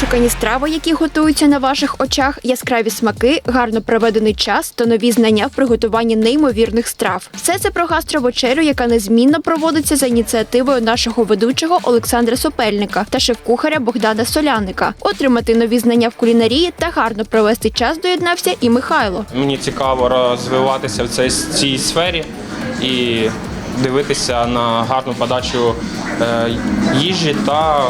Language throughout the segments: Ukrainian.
вишукані страви, які готуються на ваших очах, яскраві смаки, гарно проведений час та нові знання в приготуванні неймовірних страв. Все це про гастровечерю, яка незмінно проводиться за ініціативою нашого ведучого Олександра Сопельника та шеф-кухаря Богдана Соляника. Отримати нові знання в кулінарії та гарно провести час доєднався і Михайло. Мені цікаво розвиватися в цій, сфері і дивитися на гарну подачу е, їжі та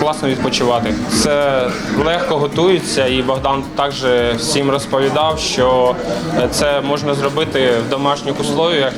класно відпочивати. Це легко готується, і Богдан також всім розповідав, що е, це можна зробити в домашніх условіях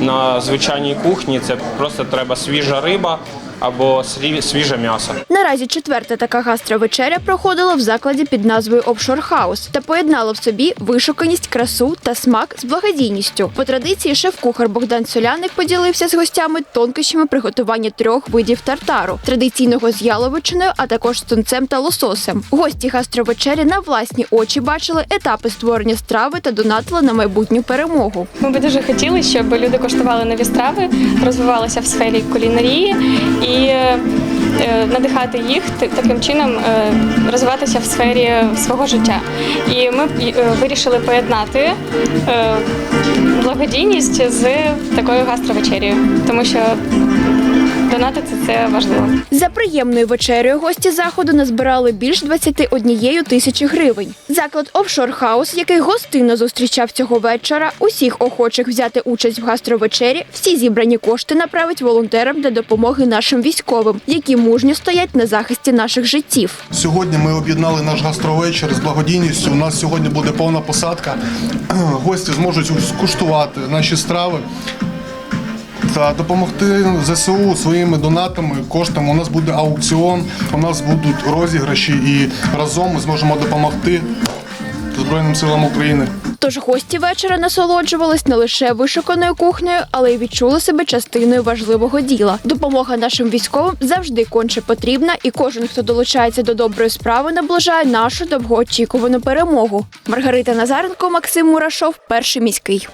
на звичайній кухні. Це просто треба свіжа риба або сві- свіже м'ясо. Наразі четверта така гастровечеря проходила в закладі під назвою Офшор Хаус та поєднала в собі вишуканість, красу та смак з благодійністю. По традиції шеф-кухар Богдан Соляник поділився з гостями тонкощами приготування трьох видів тартару, традиційного з яловичиною, а також з тунцем та лососем. Гості гастровечері на власні очі бачили етапи створення страви та донатили на майбутню перемогу. Ми би дуже хотіли, щоб люди коштували нові страви, розвивалися в сфері кулінарії і е, надихати їх таким чином е, розвиватися в сфері свого життя. І ми е, вирішили поєднати е, благодійність з такою гастровечерією, тому що донатити це важливо. За приємною вечерею гості заходу назбирали більш 21 тисячі гривень. Заклад Офшор Хаус, який гостинно зустрічав цього вечора, усіх охочих взяти участь в гастровечері, всі зібрані кошти направить волонтерам для допомоги нашим військовим, які мужньо стоять на захисті наших життів. Сьогодні ми об'єднали наш гастровечір з благодійністю. У нас сьогодні буде повна посадка. Гості зможуть скуштувати наші страви та допомогти ЗСУ своїми донатами, коштами. У нас буде аукціон, у нас будуть розіграші, і разом ми зможемо допомогти Збройним силам України. Тож гості вечора насолоджувались не лише вишуканою кухнею, але й відчули себе частиною важливого діла. Допомога нашим військовим завжди конче потрібна, і кожен, хто долучається до доброї справи, наближає нашу довгоочікувану перемогу. Маргарита Назаренко, Максим Мурашов, перший міський.